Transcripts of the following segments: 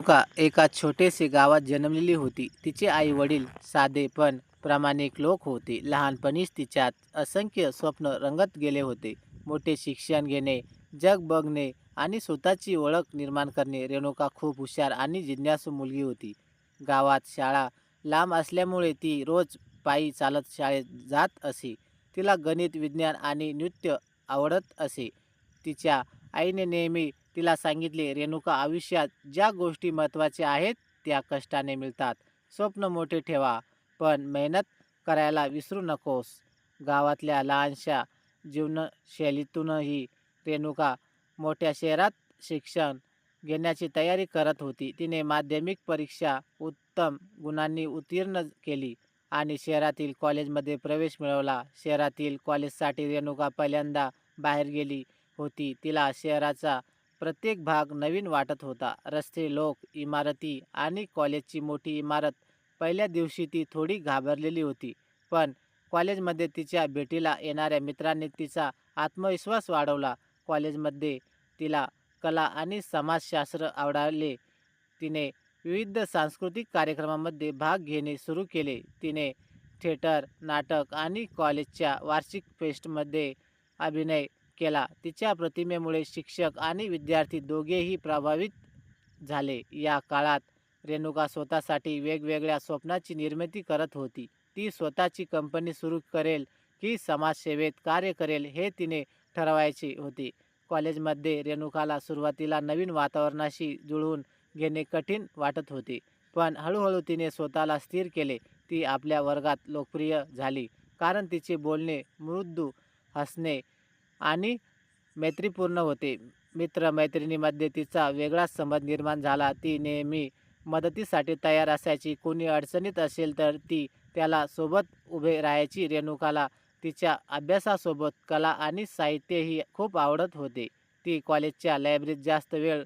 रेणुका एका छोटेसे गावात जन्मलेली होती. तिचे आई वडील साधे पण प्रामाणिक लोक होते. लहानपणीच तिच्यात असंख्य स्वप्न रंगत गेले होते. मोठे शिक्षण घेणे जग बघणे आणि स्वतःची ओळख निर्माण करणे रेणुका खूप हुशार आणि जिज्ञासू मुलगी होती. गावात शाळा लांब असल्यामुळे ती रोज पायी चालत शाळेत जात असे. तिला गणित विज्ञान आणि नृत्य आवडत असे. तिच्या आईने नेहमी तिला सांगितले रेणुका आयुष्यात ज्या गोष्टी महत्त्वाच्या आहेत त्या कष्टाने मिळतात. स्वप्न मोठे ठेवा पण मेहनत करायला विसरू नकोस. गावातल्या लहानशा जीवनशैलीतूनही रेणुका मोठ्या शहरात शिक्षण घेण्याची तयारी करत होती. तिने माध्यमिक परीक्षा उत्तम गुणांनी उत्तीर्ण केली आणि शहरातील कॉलेजमध्ये प्रवेश मिळवला. शहरातील कॉलेजसाठी रेणुका पहिल्यांदा बाहेर गेली होती. तिला शहराचा प्रत्येक भाग नवीन वाटत होता. रस्ते लोक इमारती आणि कॉलेजची मोठी इमारत पहिल्या दिवशी ती थोडी घाबरलेली होती. पण कॉलेजमध्ये तिच्या भेटीला येणाऱ्या मित्रांनी तिचा आत्मविश्वास वाढवला. कॉलेजमध्ये तिला कला आणि समाजशास्त्र आवडाले. तिने विविध सांस्कृतिक कार्यक्रमामध्ये भाग घेणे सुरू केले. तिने थिएटर नाटक आणि कॉलेजच्या वार्षिक फेस्टमध्ये अभिनय केला. तिच्या प्रतिमेमुळे शिक्षक आणि विद्यार्थी दोघेही प्रभावित झाले. या काळात रेणुका स्वतःसाठी वेगवेगळ्या स्वप्नाची निर्मिती करत होती. ती स्वतःची कंपनी सुरू करेल की समाजसेवेत कार्य करेल हे तिने ठरवायचे होते. कॉलेजमध्ये रेणुकाला सुरुवातीला नवीन वातावरणाशी जुळवून घेणे कठीण वाटत होते. पण हळूहळू तिने स्वतःला स्थिर केले. ती आपल्या वर्गात लोकप्रिय झाली. कारण तिचे बोलणे मृदू हसणे आणि मैत्रीपूर्ण होते. मित्र मैत्रिणीमध्ये तिचा वेगळाच संबंध निर्माण झाला. ती नेहमी मदतीसाठी तयार असायची. कोणी अडचणीत असेल तर ती त्याला सोबत उभे राहायची. रेणुकाला तिच्या अभ्यासासोबत कला आणि साहित्यही खूप आवडत होते. ती कॉलेजच्या लायब्ररीत जास्त वेळ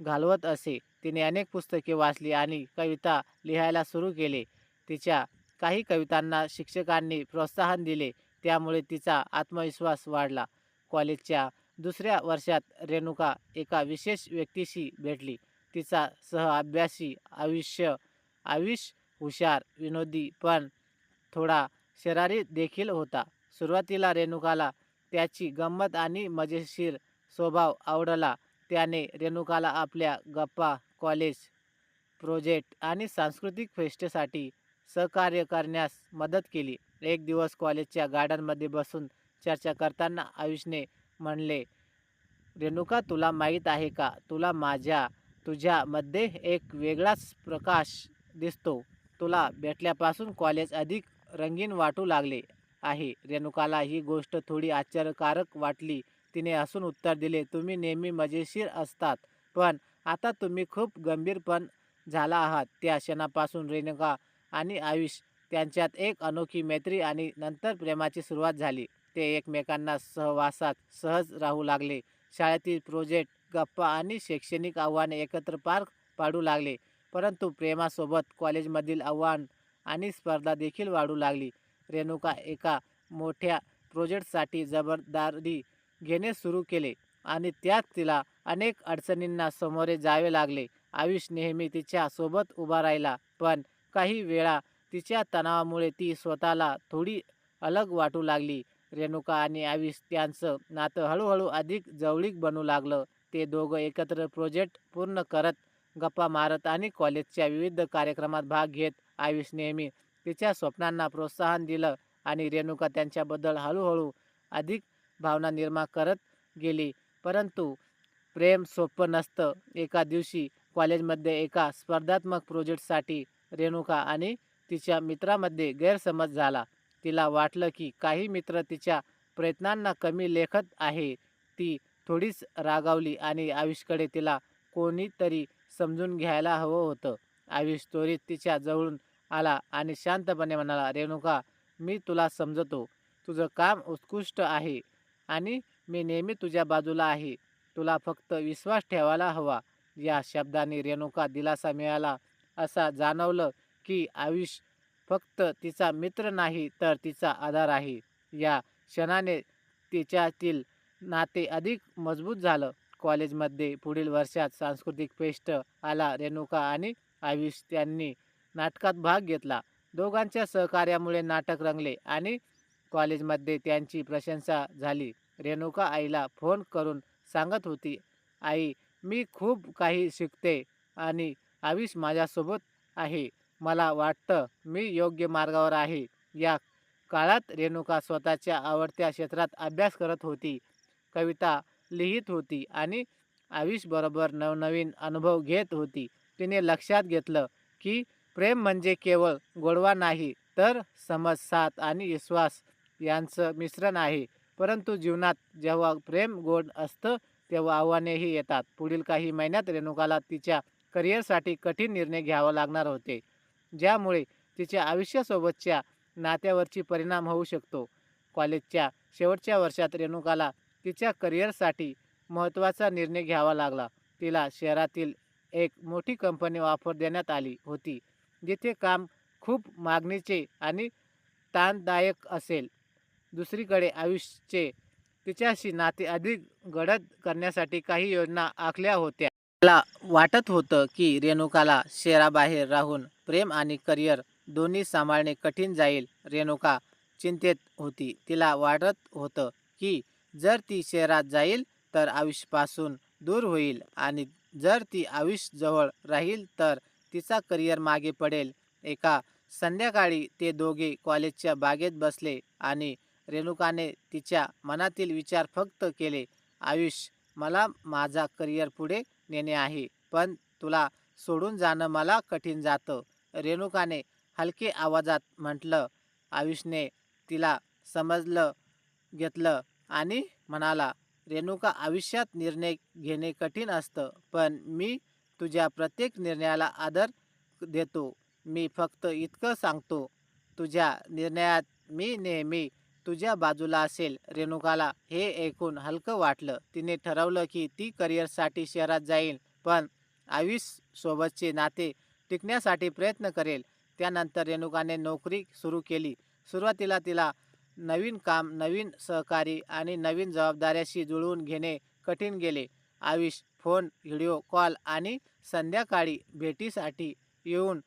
घालवत असे. तिने अनेक पुस्तके वाचली आणि कविता लिहायला सुरू केले. तिच्या काही कवितांना शिक्षकांनी प्रोत्साहन दिले. त्यामुळे तिचा आत्मविश्वास वाढला. कॉलेजच्या दुसऱ्या वर्षात रेणुका एका विशेष व्यक्तीशी भेटली. तिचा सहअभ्यासी आयुष्य आयुष हुशार विनोदी पण थोडा शरारी देखील होता. सुरुवातीला रेणुकाला त्याची गंमत आणि मजेशीर स्वभाव आवडला. त्याने रेणुकाला आपल्या गप्पा कॉलेज प्रोजेक्ट आणि सांस्कृतिक फेस्टसाठी सहकार्य करण्यास मदत केली. एक दिवस कॉलेजच्या गार्डनमध्ये बसून चर्चा करताना आयुषने म्हणले रेणुका तुला माहीत आहे का? तुला माझ्या तुझ्यामध्ये एक वेगळाच प्रकाश दिसतो. तुला भेटल्यापासून कॉलेज अधिक रंगीन वाटू लागले आहे. रेणुकाला ही गोष्ट थोडी आश्चर्यकारक वाटली. तिने हसून उत्तर दिले तुम्ही नेहमी मजेशीर असतात पण आता तुम्ही खूप गंभीरपण झाला आहात. त्या क्षणापासून रेणुका आणि आयुष त्यांच्यात एक अनोखी मैत्री आणि नंतर प्रेमाची सुरुवात झाली. ते एकमेकांना सहवासात सहज राहू लागले. शाळेतील प्रोजेक्ट गप्पा आणि शैक्षणिक आव्हाने एकत्र पार पाडू लागले. परंतु प्रेमासोबत कॉलेजमधील आव्हान आणि स्पर्धा देखील वाढू लागली. रेणुका एका मोठ्या प्रोजेक्टसाठी जबाबदारी घेणे सुरू केले आणि त्यात तिला अनेक अडचणींना सामोरे जावे लागले. आयुष नेहमी तिच्या सोबत उभा राहिला पण काही वेळा तिच्या तणावामुळे ती स्वतःला थोडी अलग वाटू लागली. रेणुका आणि आयुष त्यांचं नातं हळूहळू अधिक जवळीक बनू लागलं. ते दोघं एकत्र प्रोजेक्ट पूर्ण करत गप्पा मारत आणि कॉलेजच्या विविध कार्यक्रमात भाग घेत आयुष नेहमी तिच्या स्वप्नांना प्रोत्साहन दिलं आणि रेणुका त्यांच्याबद्दल हळूहळू अधिक भावना निर्माण करत गेली. परंतु प्रेम सोपं नसतं. एका दिवशी कॉलेजमध्ये एका स्पर्धात्मक प्रोजेक्टसाठी रेणुका आणि तिच्या मित्रामध्ये गैरसमज झाला. तिला वाटलं की काही मित्र तिच्या प्रयत्नांना कमी लेखत आहे. ती थोडीच रागावली आणि आयुषकडे तिला कोणीतरी समजून घ्यायला हवं होतं. आयुष त्वरित तिच्या जवळून आला आणि शांतपणे म्हणाला रेणुका मी तुला समजतो. तुझं काम उत्कृष्ट आहे आणि मी नेहमी तुझ्या बाजूला आहे. तुला फक्त विश्वास ठेवायला हवा. या शब्दाने रेणुका दिलासा मिळाला असा जाणवलं की आयुष फक्त तिचा मित्र नाही तर तिचा आधार आहे. या क्षणाने तिच्यातील नाते अधिक मजबूत झालं. कॉलेजमध्ये पुढील वर्षात सांस्कृतिक फेस्ट आला. रेणुका आणि आयुष त्यांनी नाटकात भाग घेतला. दोघांच्या सहकार्यामुळे नाटक रंगले आणि कॉलेजमध्ये त्यांची प्रशंसा झाली. रेणुका आईला फोन करून सांगत होती आई मी खूप काही शिकते आणि आयुष माझ्यासोबत आहे. मला वाटतं मी योग्य मार्गावर आहे. या काळात रेणुका स्वतःच्या आवडत्या क्षेत्रात अभ्यास करत होती. कविता लिहित होती आणि आयुषबरोबर नवनवीन अनुभव घेत होती. तिने लक्षात घेतलं की प्रेम म्हणजे केवळ गोडवा नाही तर समज साथ आणि विश्वास यांचं मिश्रण आहे. परंतु जीवनात जेव्हा प्रेम गोड असतं तेव्हा आव्हानेही येतात. पुढील काही महिन्यात रेणुकाला तिच्या करिअरसाठी कठीण निर्णय घ्यावा लागणार होते. ज्यामुळे तिच्या आयुष्यासोबतच्या नात्यावरची परिणाम होऊ शकतो. कॉलेजच्या शेवटच्या वर्षात रेणुकाला तिच्या करिअरसाठी महत्त्वाचा निर्णय घ्यावा लागला. तिला शहरातील एक मोठी कंपनी ऑफर देण्यात आली होती जिथे काम खूप मागणीचे आणि ताणदायक असेल. दुसरीकडे आयुष्यचे तिच्याशी नाते अधिक गडद करण्यासाठी काही योजना आखल्या होत्या. मला वाटत होतं की रेणुकाला शहराबाहेर राहून प्रेम आणि करिअर दोन्ही सांभाळणे कठीण जाईल. रेणुका चिंतेत होती. तिला वाटत होतं की जर ती शहरात जाईल तर आयुषपासून दूर होईल आणि जर ती आयुषजवळ राहील तर तिचा करिअर मागे पडेल. एका संध्याकाळी ते दोघे कॉलेजच्या बागेत बसले आणि रेणुकाने तिच्या मनातील विचार फक्त केले आयुष मला माझा करिअर पुढे नेणे आहे पण तुला सोडून जाणं मला कठीण जातं. रेणुकाने हलके आवाजात म्हटलं आयुषने तिला समजलं घेतलं आणि म्हणाला रेणुका आयुष्यात निर्णय घेणे कठीण असतं पण मी तुझ्या प्रत्येक निर्णयाला आदर देतो. मी फक्त इतकं सांगतो तुझ्या निर्णयात मी नेहमी तुझ्या बाजूला असेल. रेणुकाला हे ऐकून हलकं वाटलं. तिने ठरवलं की ती करिअरसाठी शहरात जाईल पण आयुष सोबतचे नाते टिकण्यासाठी प्रयत्न करेल. त्यानंतर रेणुकाने नोकरी सुरू केली. सुरुवातीला तिला नवीन काम नवीन सहकारी आणि नवीन जबाबदाऱ्याशी जुळवून घेणे कठीण गेले. आयुष फोन व्हिडिओ कॉल आणि संध्याकाळी भेटीसाठी येऊन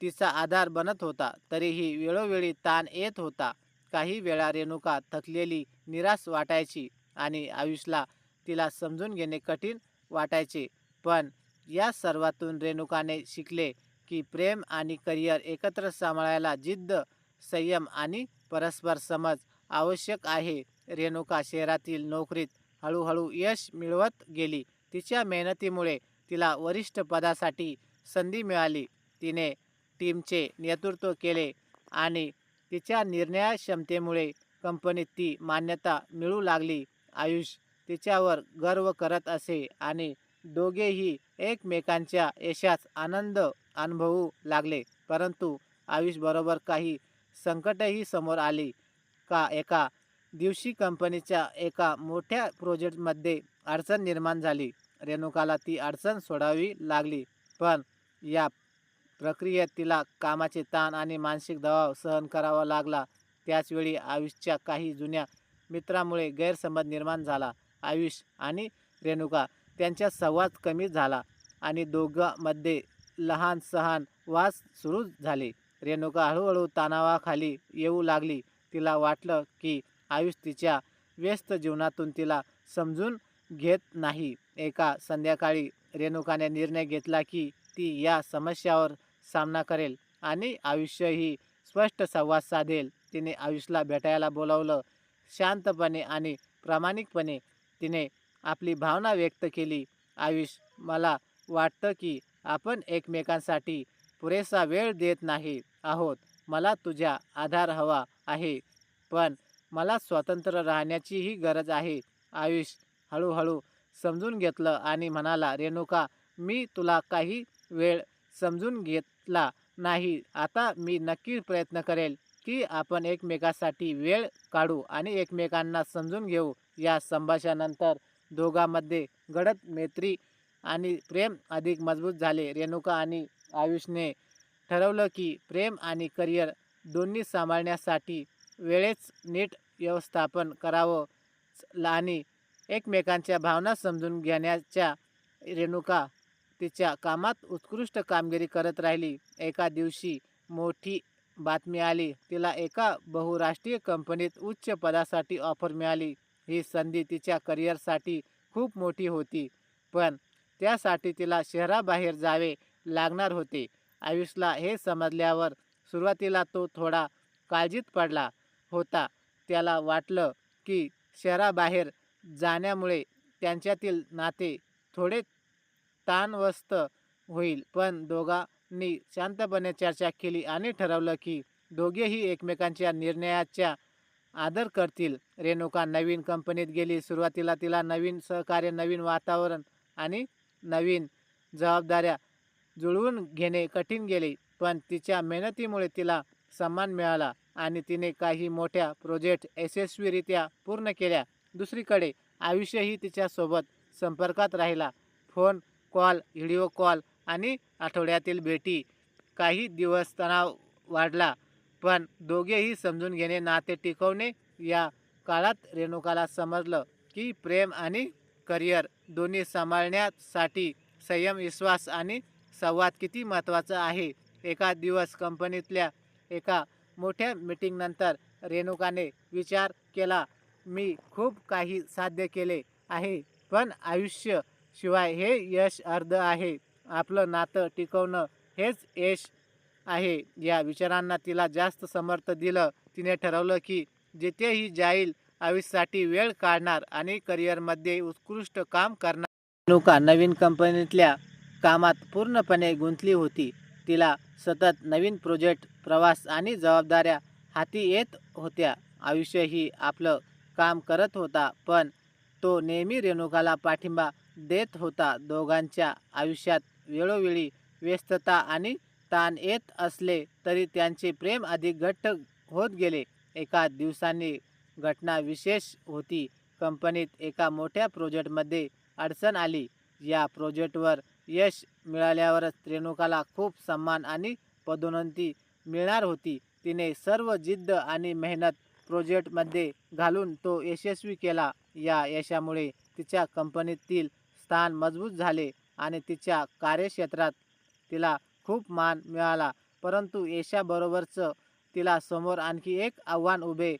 तिचा आधार बनत होता. तरीही वेळोवेळी ताण येत होता. काही वेळा रेणुका थकलेली निराश वाटायची आणि आयुषला तिला समजून घेणे कठीण वाटायचे. पण या सर्वातून रेणुकाने शिकले की प्रेम आणि करिअर एकत्र सांभाळायला जिद्द संयम आणि परस्पर समज आवश्यक आहे. रेणुका शहरातील नोकरीत हळूहळू यश मिळवत गेली. तिच्या मेहनतीमुळे तिला वरिष्ठ पदासाठी संधी मिळाली. तिने टीमचे नेतृत्व केले आणि तिच्या निर्णय क्षमतेमुळे कंपनीत ती मान्यता मिळू लागली. आयुष तिच्यावर गर्व करत असे आणि दोघेही एकमेकांच्या यशात आनंद अनुभवू लागले. परंतु आयुषबरोबर काही संकटही समोर आली का? एका दिवशी कंपनीच्या एका मोठ्या प्रोजेक्टमध्ये अडचण निर्माण झाली. रेणुकाला ती अडचण सोडावी लागली. पण या प्रक्रियेत तिला कामाचे ताण आणि मानसिक दबाव सहन करावा लागला. त्याचवेळी आयुषच्या काही जुन्या मित्रामुळे गैरसमज निर्माण झाला. आयुष आणि रेणुका त्यांचा संवाद कमी झाला आणि दोघांमध्ये लहान सहान वास सुरू झाले. रेणुका हळूहळू तणावाखाली येऊ लागली. तिला वाटलं की आयुष तिच्या व्यस्त जीवनातून तिला समजून घेत नाही. एका संध्याकाळी रेणुकाने निर्णय घेतला की ती या समस्यावर सामना करेल आणि आयुष्यही स्पष्ट संवाद साधेल. तिने आयुषला भेटायला बोलावलं. शांतपणे आणि प्रामाणिकपणे तिने आपली भावना व्यक्त केली. आयुष मला वाटतं की आपण एकमेकांसाठी पुरेसा वेळ देत नाही आहोत. मला तुझ्या आधार हवा आहे पण मला स्वतंत्र राहण्याचीही गरज आहे. आयुष हळूहळू समजून घेतलं आणि म्हणाला रेणुका मी तुला काही वेळ समजून घेतला नाही. आता मी नक्की प्रयत्न करेल की आपण एकमेकासाठी वेळ काढू आणि एकमेकांना समजून घेऊ. या संभाषणानंतर दोघांमध्ये गडद मैत्री आणि प्रेम अधिक मजबूत झाले. रेणुका आणि आयुषने ठरवलं की प्रेम आणि करिअर दोन्ही सांभाळण्यासाठी वेळेच नीट व्यवस्थापन करावं आणि एकमेकांच्या भावना समजून घेण्याच्या रेणुका तिच्या कामात उत्कृष्ट कामगिरी करत राहिली. एका दिवशी मोठी बातमी आली. तिला एका बहुराष्ट्रीय कंपनीत उच्च पदासाठी ऑफर मिळाली. ही संधी तिच्या करिअरसाठी खूप मोठी होती. पण त्यासाठी तिला शहराबाहेर जावे लागणार होते. आयुषला हे समजल्यावर सुरुवातीला तो थोडा काळजीत पडला होता. त्याला वाटलं की शहराबाहेर जाण्यामुळे त्यांच्यातील नाते थोडे ताणवस्त होईल. पण दोघांनी शांतपणे चर्चा केली आणि ठरवलं की दोघेही एकमेकांच्या निर्णयाच्या आदर करतील. रेणुका नवीन कंपनीत गेली सुरुवातीला तिला नवीन सहकार्य नवीन वातावरण आणि नवीन जबाबदाऱ्या जुळवून घेणे कठीण गेले पण तिच्या मेहनतीमुळे तिला सन्मान मिळाला आणि तिने काही मोठ्या प्रोजेक्ट यशस्वीरित्या पूर्ण केल्या. दुसरीकडे आयुष्यही तिच्यासोबत संपर्कात राहिला. फोन कॉल व्हिडिओ कॉल आणि आठवड्यातील भेटी. काही दिवस तणाव वाढला. पण दोघेही समजून घेणे नाते टिकवणे या काळात रेणुकाला समजलं की प्रेम आणि करिअर दोन्ही सांभाळण्यासाठी संयम विश्वास आणि संवाद किती महत्त्वाचा आहे. एका दिवस कंपनीतल्या एका मोठ्या मीटिंगनंतर रेणुकाने विचार केला मी खूप काही साध्य केले आहे पण आयुष्य शिवाय हे यश अर्ध आहे. आपलं नातं टिकवणं हेच यश आहे. या विचारांना तिला जास्त समर्थ दिलं. तिने ठरवलं की जिथेही जाईल आयुष्यासाठी वेळ काढणार आणि करिअरमध्ये उत्कृष्ट काम करणार. रेणुका नवीन कंपनीतल्या कामात पूर्णपणे गुंतली होती. तिला सतत नवीन प्रोजेक्ट प्रवास आणि जबाबदाऱ्या हाती येत होत्या. आयुष्यही आपलं काम करत होता पण तो नेहमी रेणुकाला पाठिंबा देत होता. दोघांच्या आयुष्यात वेळोवेळी व्यस्तता आणि ताण येत असले तरी त्यांचे प्रेम अधिक घट्ट होत गेले. एका दिवसांनी घटना विशेष होती. कंपनीत एका मोठ्या प्रोजेक्टमध्ये अडचण आली. या प्रोजेक्टवर यश मिळाल्यावरच रेणुकाला खूप सन्मान आणि पदोन्नती मिळणार होती. तिने सर्व जिद्द आणि मेहनत प्रोजेक्टमध्ये घालून तो यशस्वी केला. या यशामुळे तिच्या कंपनीतील स्थान मजबूत झाले आणि तिच्या कार्यक्षेत्रात तिला खूप मान मिळाला. परंतु यशाबरोबरच तिला समोर आणखी एक आव्हान उभे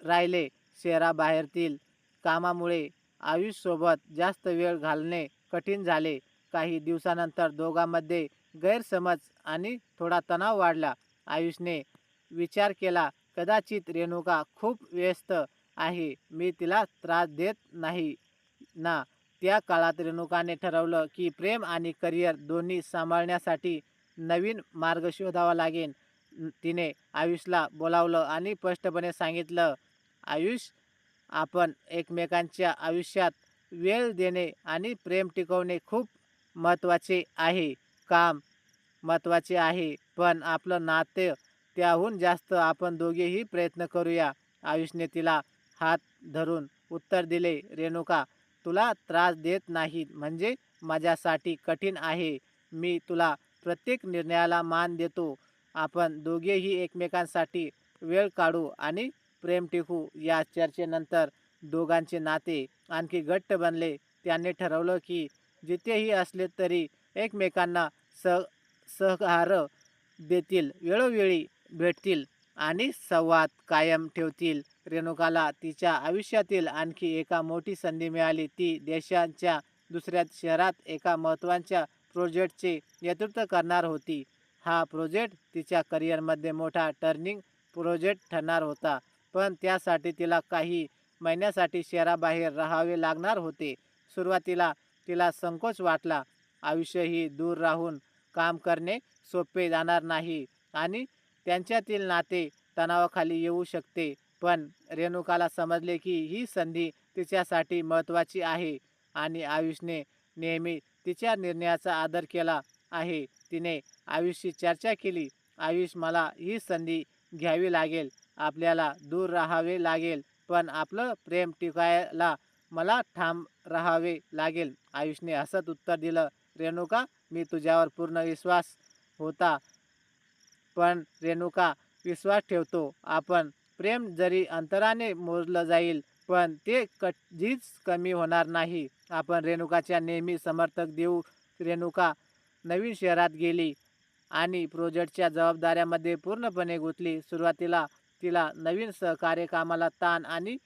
राहिले शहराबाहेरतील कामामुळे. आयुषसोबत जास्त वेळ घालणे कठीण झाले. काही दिवसानंतर दोघांमध्ये गैरसमज आणि थोडा तणाव वाढला. आयुषने विचार केला कदाचित रेणुका खूप व्यस्त आहे. मी तिला त्रास देत नाही ना? त्या काळात रेणुकाने ठरवलं की प्रेम आणि करिअर दोन्ही सांभाळण्यासाठी नवीन मार्ग शोधावा लागेल तिने आयुषला बोलावलं आणि स्पष्टपणे सांगितलं आयुष आपण एकमेकांच्या आयुष्यात वेळ देणे आणि प्रेम टिकवणे खूप महत्त्वाचे आहे. काम महत्त्वाचे आहे पण आपलं नाते त्याहून जास्त आपण दोघेही प्रयत्न करूया. आयुषने तिला हात धरून उत्तर दिले रेणुका तुला त्रास देत नाही म्हणजे माझ्यासाठी कठीण आहे. मी तुला प्रत्येक निर्णयाला मान देतो. आपण दोघेही एकमेकांसाठी वेळ काढू आणि प्रेम टिकू या चर्चेनंतर दोघांचे नाते आणखी घट्ट बनले. त्यांनी ठरवलं की जिथेही असले तरी एकमेकांना स सहकार देतील वेळोवेळी भेटतील आणि संवाद कायम ठेवतील. रेणुकाला तिच्या आयुष्यातील आणखी एका मोठी संधी मिळाली. ती देशाच्या दुसऱ्या शहरात एका महत्त्वाच्या प्रोजेक्टचे नेतृत्व करणार होती. हा प्रोजेक्ट तिच्या करिअरमध्ये मोठा टर्निंग प्रोजेक्ट ठरणार होता. पण त्यासाठी तिला काही महिन्यासाठी शहराबाहेर राहावे लागणार होते. सुरुवातीला तिला संकोच वाटला. आयुष्यही दूर राहून काम करणे सोपे जाणार नाही आणि त्यांच्यातील नाते तणावाखाली येऊ शकते. पण रेणुकाला समजले की ही संधी तिच्यासाठी महत्त्वाची आहे आणि आयुषने नेहमी तिच्या निर्णयाचा आदर केला आहे. तिने आयुषशी चर्चा केली. आयुष मला ही संधी घ्यावी लागेल. आपल्याला दूर राहावे लागेल. पण आपलं प्रेम टिकायला मला ठाम राहावे लागेल. आयुषने हसत उत्तर दिलं रेणुका मी तुझ्यावर पूर्ण विश्वास होता. पण रेणुका विश्वास ठेवतो. आपण प्रेम जरी अंतराने मोजलं जाईल पण ते कधीच कमी होणार नाही. आपण रेणुकाच्या नेहमी समर्थक देऊ. रेणुका नवीन शहरात गेली आणि प्रोजेक्टच्या जबाबदाऱ्यामध्ये पूर्णपणे गुंतली. सुरुवातीला तिला नवीन सहकार्य कामाला ताण आणि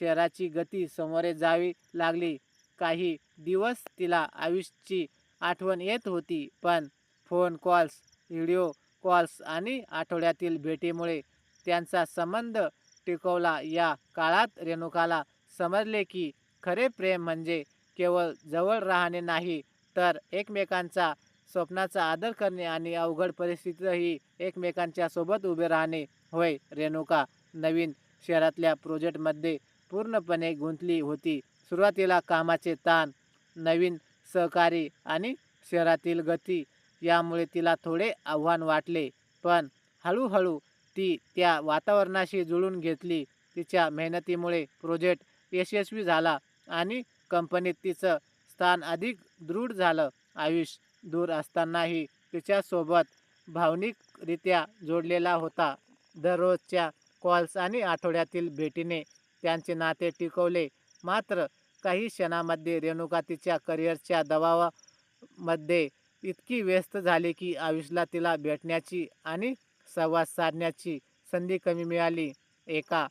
शहराची गती समोरे जावी लागली. काही दिवस तिला आयुषची आठवण येत होती पण फोन कॉल्स व्हिडिओ कॉल्स आणि आठवड्यातील भेटीमुळे त्यांचा संबंध टिकवला. या काळात रेणुकाला समजले की खरे प्रेम म्हणजे केवळ जवळ राहणे नाही तर एकमेकांचा स्वप्नाचा आदर करणे आणि अवघड परिस्थितीतही एकमेकांच्या सोबत उभे राहणे होय रेणुका. नवीन शहरातल्या प्रोजेक्टमध्ये पूर्णपणे गुंतली होती. सुरुवातीला कामाचे ताण नवीन सहकारी आणि शहरातील गती यामुळे तिला थोडे आव्हान वाटले पण हळूहळू ती त्या वातावरणाशी जुळून घेतली. तिच्या मेहनतीमुळे प्रोजेक्ट यशस्वी झाला आणि कंपनीत तिचं स्थान अधिक दृढ झालं. आयुष दूर असतानाही तिच्यासोबत भावनिकरित्या जोडलेला होता. दररोजच्या कॉल्स आणि आठवड्यातील भेटीने त्यांचे नाते टिकवले. मात्र काही क्षणामध्ये रेणुका तिच्या करिअरच्या दबावामध्ये इतकी व्यस्त झाली की आयुषला तिला भेटण्याची आणि संवाद साधण्याची संधी कमी मिळाली. एका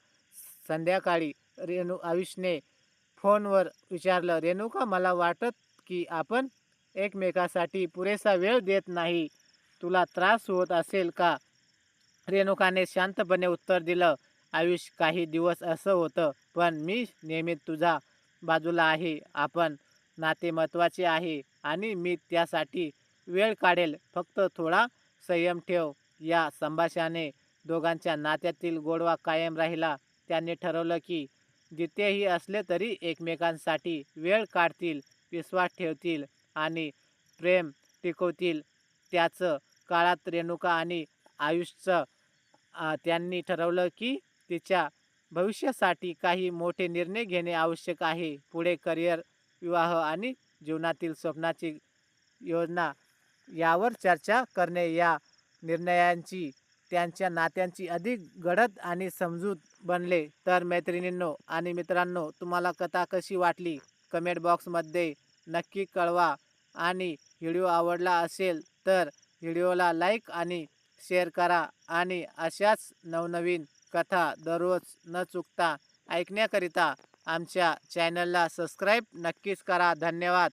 संध्याकाळी रेणू आयुषने फोनवर विचारलं रेणुका मला वाटत की आपण एकमेकासाठी पुरेसा वेळ देत नाही. तुला त्रास होत असेल का? रेणुकाने शांतपणे उत्तर दिलं आयुष काही दिवस असं होतं पण मी नेहमी तुझा बाजूला आहे. आपण नाते महत्त्वाचे आहे आणि मी त्यासाठी वेळ काढेल. फक्त थोडा संयम ठेव या संभाषाने दोघांच्या नात्यातील गोडवा कायम राहिला. त्यांनी ठरवलं की जिथेही असले तरी एकमेकांसाठी वेळ काढतील विश्वास ठेवतील आणि प्रेम टिकवतील. त्याचं काळात रेणुका आणि आयुषचं त्यांनी ठरवलं की तिच्या भविष्यासाठी काही मोठे निर्णय घेणे आवश्यक आहे. पुढे करिअर विवाह आणि जीवनातील स्वप्नाची योजना यावर चर्चा करणे. या निर्णयांची त्यांच्या नात्यांची अधिक गडद आणि समजूत बनले. तर मैत्रिणींनो आणि मित्रांनो तुम्हाला कथा कशी वाटली? कमेंट बॉक्समध्ये नक्की कळवा. आणि व्हिडिओ आवडला असेल तर व्हिडिओला लाईक आणि शेअर करा. आणि अशाच नवनवीन कथा दररोज न चुकता ऐकण्याकरिता आमच्या चॅनलला सबस्क्राईब नक्कीच करा. धन्यवाद.